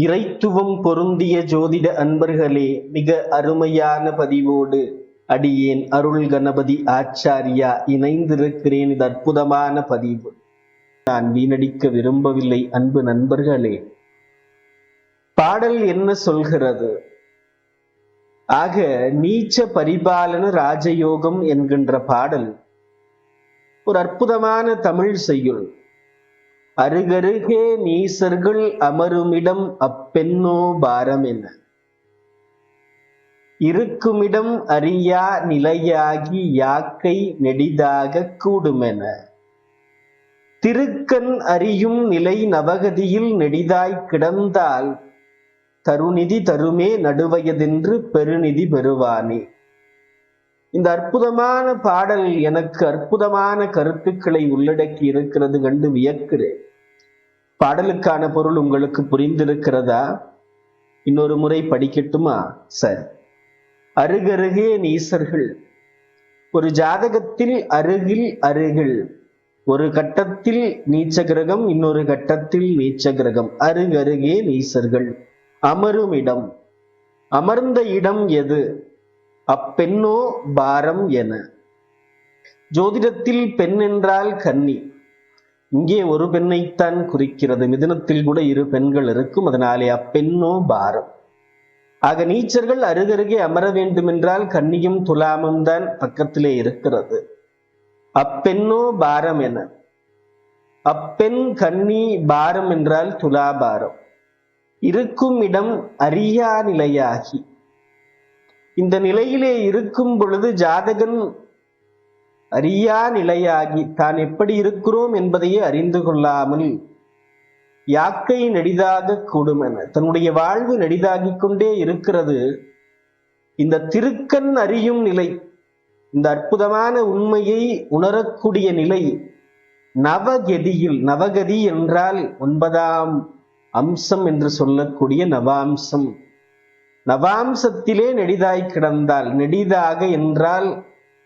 இறைத்துவம் பொருந்திய ஜோதிட அன்பர்களே மிக அருமையான பதிவோடு அடியேன் அருள் கணபதி ஆச்சாரியா இணைந்திருக்கிறேன் இது அற்புதமான பதிவு. நான் வீணடிக்க விரும்பவில்லை அன்பு நண்பர்களே. பாடல் என்ன சொல்கிறது? ஆக நீச்ச பரிபாலன ராஜயோகம் என்கின்ற பாடல் ஒரு அற்புதமான தமிழ் செய்யுள். அருகருகே நீசர்கள் அமருமிடம் அப்பெண்ணோ பாரம் இருக்குமிடம் அறியா நிலையாகி யாக்கை நெடிதாக கூடுமென. திருக்கண் அறியும் நிலை நவகதியில் நெடிதாய் கிடந்தால் தருநிதி தருமே நடுவயதென்று பெருநிதி பெறுவானே. இந்த அற்புதமான பாடல் எனக்கு அற்புதமான கருத்துக்களை உள்ளடக்கி இருக்கிறது கண்டு வியக்கிறேன். பாடலுக்கான பொருள் உங்களுக்கு புரிந்திருக்கிறதா? இன்னொரு முறை படிக்கட்டுமா? சரி. அருகருகே நீசர்கள். ஒரு ஜாதகத்தில் அருகில் அருகில். ஒரு கட்டத்தில் நீச்ச கிரகம் இன்னொரு கட்டத்தில் நீச்ச கிரகம் அருகருகே நீசர்கள். அமரும் இடம். அமர்ந்த இடம் எது? அப்பெண்ணோ பாரம் என. ஜோதிடத்தில் பெண் என்றால் கன்னி. இங்கே ஒரு பெண்ணைத்தான் குறிக்கிறது. மிதனத்தில் கூட இரு பெண்கள் இருக்கும். அதனாலே அப்பெண்ணோ பாரம். ஆக நீச்சர்கள் அருகருகே அமர வேண்டும் என்றால் கன்னியும் துலாமும் தான் பக்கத்திலே இருக்கிறது. அப்பெண்ணோ பாரம் என. அப்பெண் கன்னி பாரம் என்றால் துலாபாரம் இருக்கும் இடம் அறியா நிலையாகி. இந்த நிலையிலே இருக்கும் பொழுது ஜாதகன் அறியா நிலையாகி தான் எப்படி இருக்கிறோம் என்பதையே அறிந்து கொள்ளாமல் யாக்கை நெடிதாக கூடும் என தன்னுடைய வாழ்வு நெடிதாகிக் கொண்டே இருக்கிறது. இந்த திருக்கண் அறியும் நிலை இந்த அற்புதமான உண்மையை உணரக்கூடிய நிலை நவகதியில் நவகதி என்றால் ஒன்பதாம் அம்சம் என்று சொல்லக்கூடிய நவாம்சம். நவாம்சத்திலே நெடிதாய் கிடந்தால் நெடிதாக என்றால்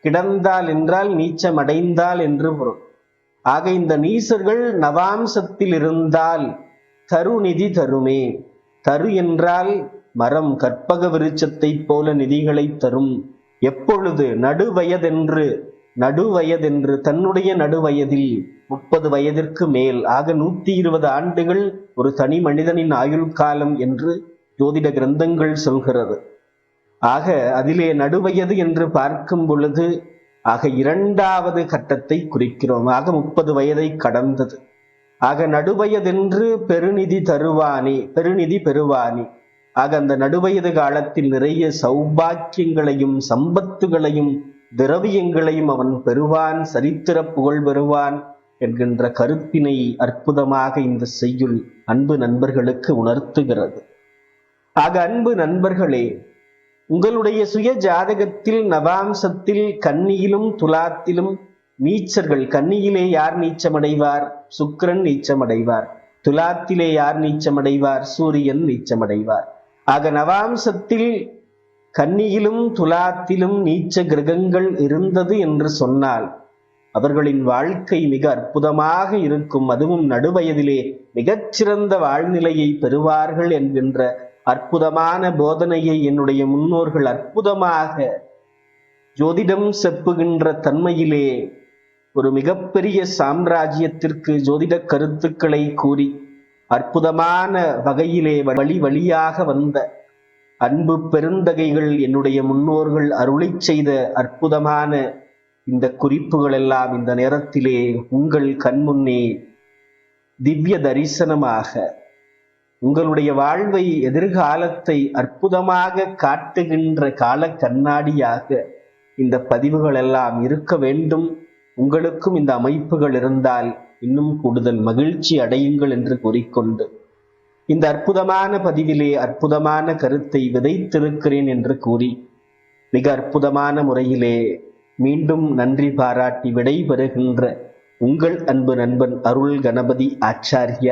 கிடந்தால் என்றால் நீச்சம் அடைந்தால் என்று பொருள். ஆக இந்த நீசர்கள் நவாம்சத்தில் இருந்தால் தருநிதி தருமே. தரு என்றால் மரம் கற்பக விருச்சத்தைப் போல நிதிகளை தரும். எப்பொழுது நடுவயதென்று நடுவயதென்று தன்னுடைய நடுவயதில் முப்பது வயதிற்கு மேல் ஆக நூத்தி இருபது ஆண்டுகள் ஒரு தனி மனிதனின் ஆயுள் காலம் என்று ஜோதிட கிரந்தங்கள் சொல்கிறது. ஆக அதிலே நடுவயது என்று பார்க்கும் பொழுது ஆக இரண்டாவது கட்டத்தை குறிக்கிறோம். ஆக முப்பது வயதை கடந்தது. ஆக நடுவயதென்று பெருநிதி தருவானே பெருநிதி பெறுவானே. ஆக அந்த நடுவயது காலத்தில் நிறைய சௌபாக்கியங்களையும் சம்பத்துகளையும் திரவியங்களையும் அவன் பெறுவான் சரித்திர புகழ் பெறுவான் என்கின்ற கருத்தினை அற்புதமாக இந்த செய்யுள் அன்பு நண்பர்களுக்கு உணர்த்துகிறது. ஆக அன்பு நண்பர்களே உங்களுடைய சுய ஜாதகத்தில் நவாம்சத்தில் கன்னியிலும் துலாத்திலும் நீச்சர்கள் கன்னியிலே யார் நீச்சமடைவார்? சுக்கிரன் நீச்சமடைவார். துலாத்திலே யார் நீச்சமடைவார்? சூரியன் நீச்சமடைவார். ஆக நவாம்சத்தில் கன்னியிலும் துலாத்திலும் நீச்ச கிரகங்கள் இருந்தது என்று சொன்னால் அவர்களின் வாழ்க்கை மிக அற்புதமாக இருக்கும். அதுவும் நடுவயதிலே மிகச்சிறந்த வாழ்நிலையை பெறுவார்கள் என்கின்ற அற்புதமான போதனையை என்னுடைய முன்னோர்கள் அற்புதமாக ஜோதிடம் செப்புகின்ற தன்மையிலே ஒரு மிகப்பெரிய சாம்ராஜ்யத்திற்கு ஜோதிட கருத்துக்களை கூறி அற்புதமான வகையிலே வழி வழியாக வந்த அன்பு பெருந்தகைகள் என்னுடைய முன்னோர்கள் அருளை செய்த அற்புதமான இந்த குறிப்புகள் எல்லாம் இந்த நேரத்திலே உங்கள் கண்முன்னே திவ்ய தரிசனமாக உங்களுடைய வாழ்வை எதிர்காலத்தை அற்புதமாக காட்டுகின்ற கால கண்ணாடியாக இந்த பதிவுகள் எல்லாம் இருக்க வேண்டும். உங்களுக்கும் இந்த அமைப்புகள் இருந்தால் இன்னும் கூடுதல் மகிழ்ச்சி அடையுங்கள் என்று கூறிக்கொண்டு இந்த அற்புதமான பதிவிலே அற்புதமான கருத்தை விதைத்திருக்கிறேன் என்று கூறி மிக அற்புதமான முறையிலே மீண்டும் நன்றி பாராட்டி விடைபெறுகின்ற உங்கள் அன்பு நண்பன் அருள் கணபதி ஆச்சாரியா.